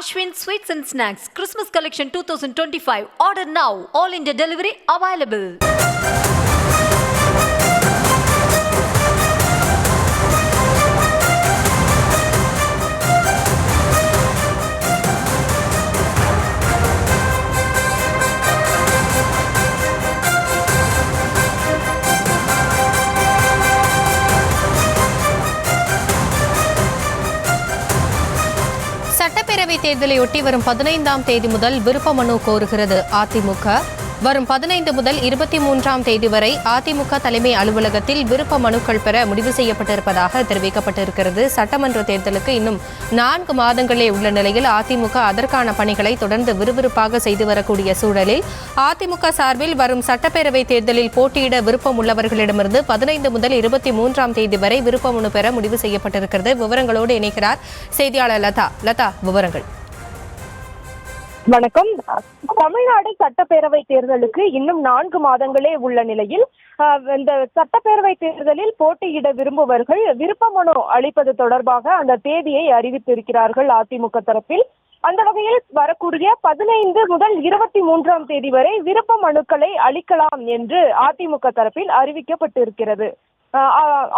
Ashwin Sweets and Snacks Christmas Collection 2025. Order now. All India delivery available. மக்களவைத் தேர்தலையொட்டி வரும் பதினைந்தாம் தேதி முதல் விருப்ப மனு கோருகிறது. அதிமுக வரும் பதினைந்து முதல் இருபத்தி மூன்றாம் தேதி வரை அதிமுக தலைமை அலுவலகத்தில் விருப்ப மனுக்கள் பெற முடிவு செய்யப்பட்டிருப்பதாக தெரிவிக்கப்பட்டிருக்கிறது. சட்டமன்ற தேர்தலுக்கு இன்னும் நான்கு மாதங்களே உள்ள நிலையில் அதிமுக அதற்கான பணிகளை தொடர்ந்து விறுவிறுப்பாக செய்து வரக்கூடிய சூழலில் அதிமுக சார்பில் வரும் சட்டப்பேரவை தேர்தலில் போட்டியிட விருப்பம் உள்ளவர்களிடமிருந்து பதினைந்து முதல் இருபத்தி மூன்றாம் தேதி வரை விருப்ப மனு பெற முடிவு செய்யப்பட்டிருக்கிறது. விவரங்களோடு இணைக்கிறார் செய்தியாளர் லதா. லதா விவரங்கள். வணக்கம். தமிழ்நாடு சட்டப்பேரவை தேர்தலுக்கு இன்னும் நான்கு மாதங்களே உள்ள நிலையில் இந்த சட்டப்பேரவை தேர்தலில் போட்டியிட விரும்புவர்கள் விருப்ப மனு அளிப்பது தொடர்பாக அந்த தேதியை அறிவித்திருக்கிறார்கள் அதிமுக தரப்பில். அந்த வகையில் வரக்கூடிய பதினைந்து முதல் இருபத்தி மூன்றாம் தேதி வரை விருப்ப மனுக்களை அளிக்கலாம் என்று அதிமுக தரப்பில் அறிவிக்கப்பட்டிருக்கிறது.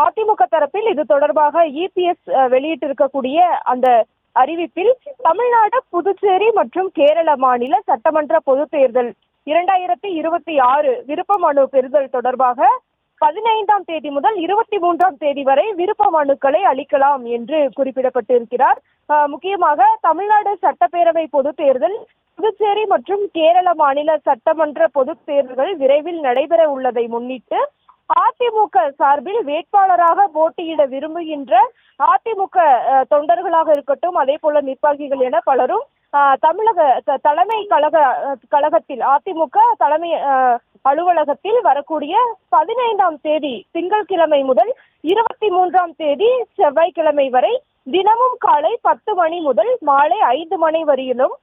அதிமுக தரப்பில் இது தொடர்பாக இபிஎஸ் வெளியிட்டிருக்கக்கூடிய அந்த அறிவிப்பில் தமிழ்நாடு புதுச்சேரி மற்றும் கேரள மாநில சட்டமன்ற பொது தேர்தல் இரண்டாயிரத்தி இருபத்தி ஆறு விருப்ப மனு பெறுதல் தொடர்பாக பதினைந்தாம் தேதி முதல் இருபத்தி மூன்றாம் தேதி வரை விருப்ப மனுக்களை அளிக்கலாம் என்று குறிப்பிடப்பட்டிருக்கிறார். முக்கியமாக தமிழ்நாடு சட்டப்பேரவை பொது தேர்தல் புதுச்சேரி மற்றும் கேரள மாநில சட்டமன்ற பொது தேர்தல்கள் விரைவில் நடைபெற உள்ளதை முன்னிட்டு அதிமுக சார்பில் வேட்பாளராக போட்டியிட விரும்புகின்ற அதிமுக தொண்டர்களாக இருக்கட்டும் அதே போல நிர்வாகிகள் என பலரும் தமிழக தலைமை கழக அஹ், கழகத்தில் அதிமுக தலைமை அலுவலகத்தில் வரக்கூடிய பதினைந்தாம் தேதி திங்கட்கிழமை முதல் இருபத்தி மூன்றாம் தேதி செவ்வாய்க்கிழமை வரை தினமும் காலை பத்து மணி முதல் மாலை ஐந்து மணி வரையிலும்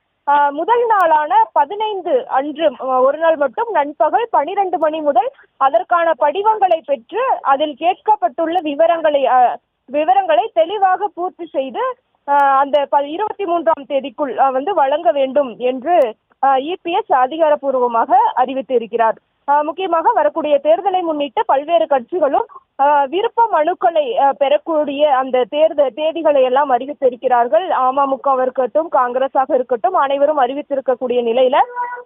முதல் நாளான பதினைந்து அன்று ஒரு நாள் மட்டும் நண்பகல் பனிரெண்டு மணி முதல் அதற்கான படிவங்களை பெற்று அதில் கேட்கப்பட்டுள்ள விவரங்களை அஹ், விவரங்களை தெளிவாக பூர்த்தி செய்து ஆஹ், அந்த இருபத்தி மூன்றாம் தேதிக்குள் வந்து வழங்க வேண்டும் என்று இபிஎஸ் அதிகாரப்பூர்வமாக அறிவித்திருக்கிறார். முக்கியமாக வரக்கூடிய தேர்தலை முன்னிட்டு பல்வேறு கட்சிகளும் ஆஹ், விருப்ப மனுக்களை ஆஹ், பெறக்கூடிய அந்த தேர்தல் தேதிகளை எல்லாம் அறிவித்திருக்கிறார்கள். அமமுகவாக இருக்கட்டும் காங்கிரஸாக இருக்கட்டும் அனைவரும் அறிவித்திருக்கக்கூடிய நிலையில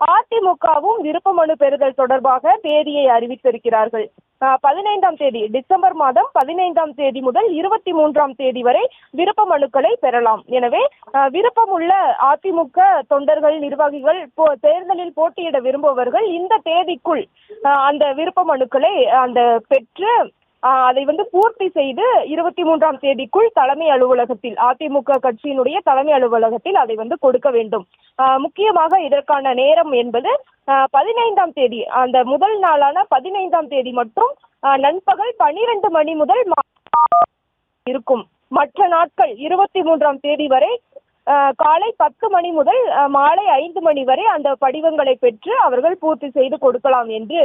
அதிமுகவும் விருப்ப மனு பெறுதல் தொடர்பாக தேதியை அறிவித்திருக்கிறார்கள். பதினைந்தாம் தேதி டிசம்பர் மாதம் பதினைந்தாம் தேதி முதல் இருபத்தி மூன்றாம் தேதி வரை விருப்ப மனுக்களை பெறலாம். எனவே ஆஹ், விருப்பமுள்ள அதிமுக தொண்டர்கள் நிர்வாகிகள் போ- தேர்தலில் போட்டியிட விரும்புபவர்கள் இந்த தேதிக்குள் அந்த விருப்ப மனுக்களை அந்த பெற்று அதை வந்து பூர்த்தி செய்து இருபத்தி மூன்றாம் தேதிக்குள் தலைமை அலுவலகத்தில் அதிமுக கட்சியினுடைய தலைமை அலுவலகத்தில் அதை வந்து கொடுக்க வேண்டும். முக்கியமாக இதற்கான நேரம் என்பது பதினைந்தாம் தேதி அந்த முதல் நாளான பதினைந்தாம் தேதி மற்றும் ஆஹ், நண்பகல் பனிரெண்டு மணி முதல் இருக்கும். மற்ற நாட்கள் இருபத்தி மூன்றாம் தேதி வரை ஆஹ், காலை பத்து மணி முதல் மாலை ஐந்து மணி வரை அந்த படிவங்களை பெற்று அவர்கள் பூர்த்தி செய்து கொடுக்கலாம் என்று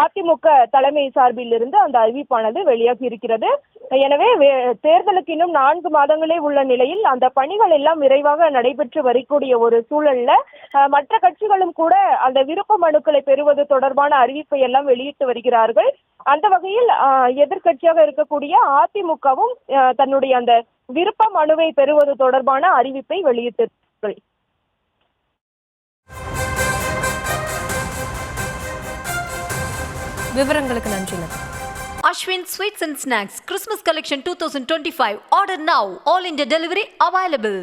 அதிமுக தலைமை சார்பில் இருந்து அந்த அறிவிப்பானது வெளியாகி இருக்கிறது. எனவே தேர்தலுக்கு இன்னும் நான்கு மாதங்களே உள்ள நிலையில் அந்த பணிகள் எல்லாம் விரைவாக நடைபெற்று வரக்கூடிய ஒரு சூழல்ல மற்ற கட்சிகளும் கூட அந்த விருப்ப மனுக்களை பெறுவது தொடர்பான அறிவிப்பை எல்லாம் வெளியிட்டு வருகிறார்கள். அந்த வகையில் எதிர்கட்சியாக எதிர்க்கட்சியாக இருக்கக்கூடிய அதிமுகவும் தன்னுடைய அந்த விருப்ப மனுவை பெறுவது தொடர்பான அறிவிப்பை வெளியிட்டிருக்கிறார்கள். விவரங்களுக்கு நன்றி Ashwin sweets and snacks Christmas collection two thousand twenty five order now all India delivery available